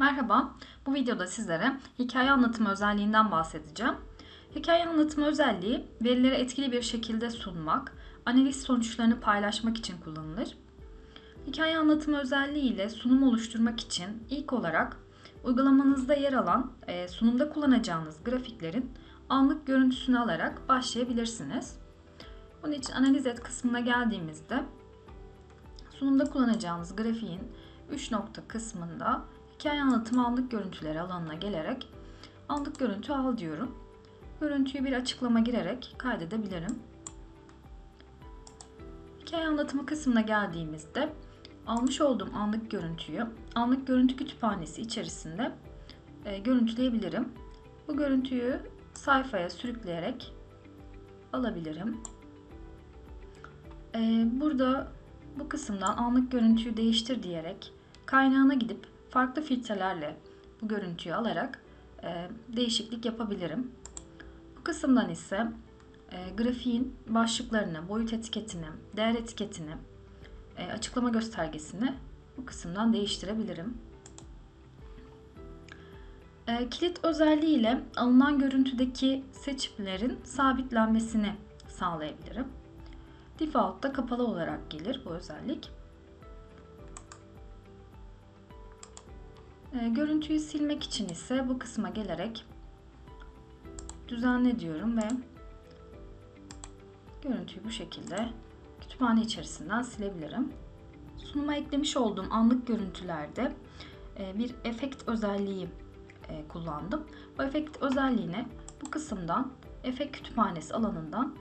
Merhaba, bu videoda sizlere hikaye anlatımı özelliğinden bahsedeceğim. Hikaye anlatımı özelliği verileri etkili bir şekilde sunmak, analiz sonuçlarını paylaşmak için kullanılır. Hikaye anlatımı özelliği ile sunum oluşturmak için ilk olarak uygulamanızda yer alan e, sunumda kullanacağınız grafiklerin anlık görüntüsünü alarak başlayabilirsiniz. Bunun için analiz et kısmına geldiğimizde sunumda kullanacağınız grafiğin 3 nokta kısmında hikaye anlatımı anlık görüntüleri alanına gelerek anlık görüntü al diyorum. Görüntüyü bir açıklama girerek kaydedebilirim. Hikaye anlatımı kısmına geldiğimizde almış olduğum anlık görüntüyü anlık görüntü kütüphanesi içerisinde e, görüntüleyebilirim. Bu görüntüyü sayfaya sürükleyerek alabilirim. E, burada bu kısımdan anlık görüntüyü değiştir diyerek kaynağına gidip farklı filtrelerle bu görüntüyü alarak e, değişiklik yapabilirim. Bu kısımdan ise e, grafiğin başlıklarını, boyut etiketini, değer etiketini, e, açıklama göstergesini bu kısımdan değiştirebilirim. E, kilit özelliği ile alınan görüntüdeki seçimlerin sabitlenmesini sağlayabilirim. Default'ta kapalı olarak gelir bu özellik. Görüntüyü silmek için ise bu kısma gelerek düzenle diyorum ve görüntüyü bu şekilde kütüphane içerisinden silebilirim. Sunuma eklemiş olduğum anlık görüntülerde e, bir efekt özelliği e, kullandım. Bu efekt özelliğine bu kısımdan efekt kütüphanesi alanından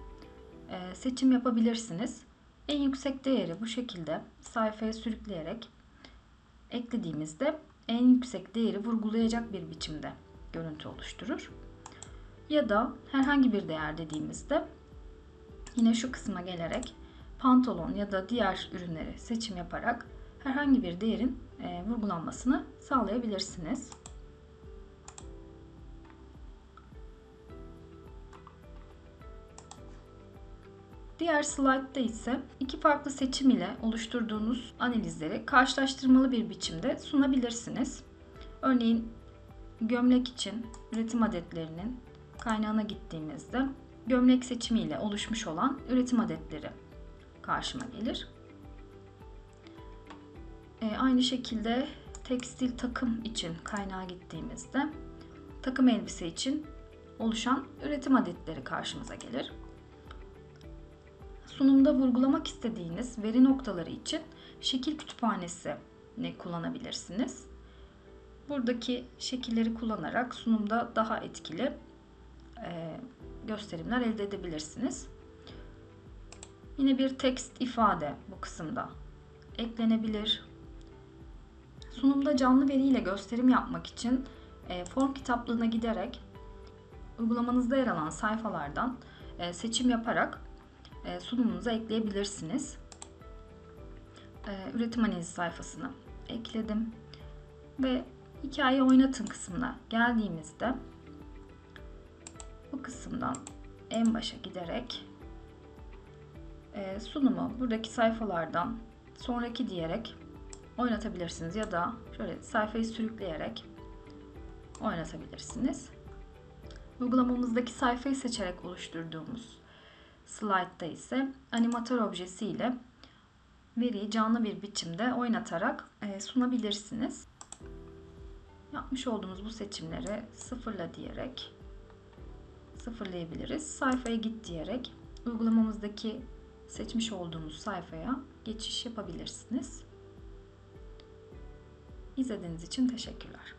e, seçim yapabilirsiniz. En yüksek değeri bu şekilde sayfaya sürükleyerek eklediğimizde en yüksek değeri vurgulayacak bir biçimde görüntü oluşturur. Ya da herhangi bir değer dediğimizde yine şu kısma gelerek pantolon ya da diğer ürünleri seçim yaparak herhangi bir değerin e, vurgulanmasını sağlayabilirsiniz. Diğer slaytta ise iki farklı seçim ile oluşturduğunuz analizleri karşılaştırmalı bir biçimde sunabilirsiniz. Örneğin gömlek için üretim adetlerinin kaynağına gittiğimizde gömlek seçimi ile oluşmuş olan üretim adetleri karşıma gelir. E, aynı şekilde tekstil takım için kaynağa gittiğimizde takım elbise için oluşan üretim adetleri karşımıza gelir sunumda vurgulamak istediğiniz veri noktaları için şekil kütüphanesi ne kullanabilirsiniz. Buradaki şekilleri kullanarak sunumda daha etkili e, gösterimler elde edebilirsiniz. Yine bir tekst ifade bu kısımda eklenebilir. Sunumda canlı veriyle gösterim yapmak için e, form kitaplığına giderek uygulamanızda yer alan sayfalardan e, seçim yaparak sunumunuza ekleyebilirsiniz. E, üretim analizi sayfasını ekledim ve hikaye oynatın kısmına geldiğimizde bu kısımdan en başa giderek e, sunumu buradaki sayfalardan sonraki diyerek oynatabilirsiniz ya da şöyle sayfayı sürükleyerek oynatabilirsiniz. Uygulamamızdaki sayfayı seçerek oluşturduğumuz Slide'da ise animatör objesi ile veriyi canlı bir biçimde oynatarak e, sunabilirsiniz. Yapmış olduğumuz bu seçimleri sıfırla diyerek sıfırlayabiliriz. Sayfaya git diyerek uygulamamızdaki seçmiş olduğumuz sayfaya geçiş yapabilirsiniz. İzlediğiniz için teşekkürler.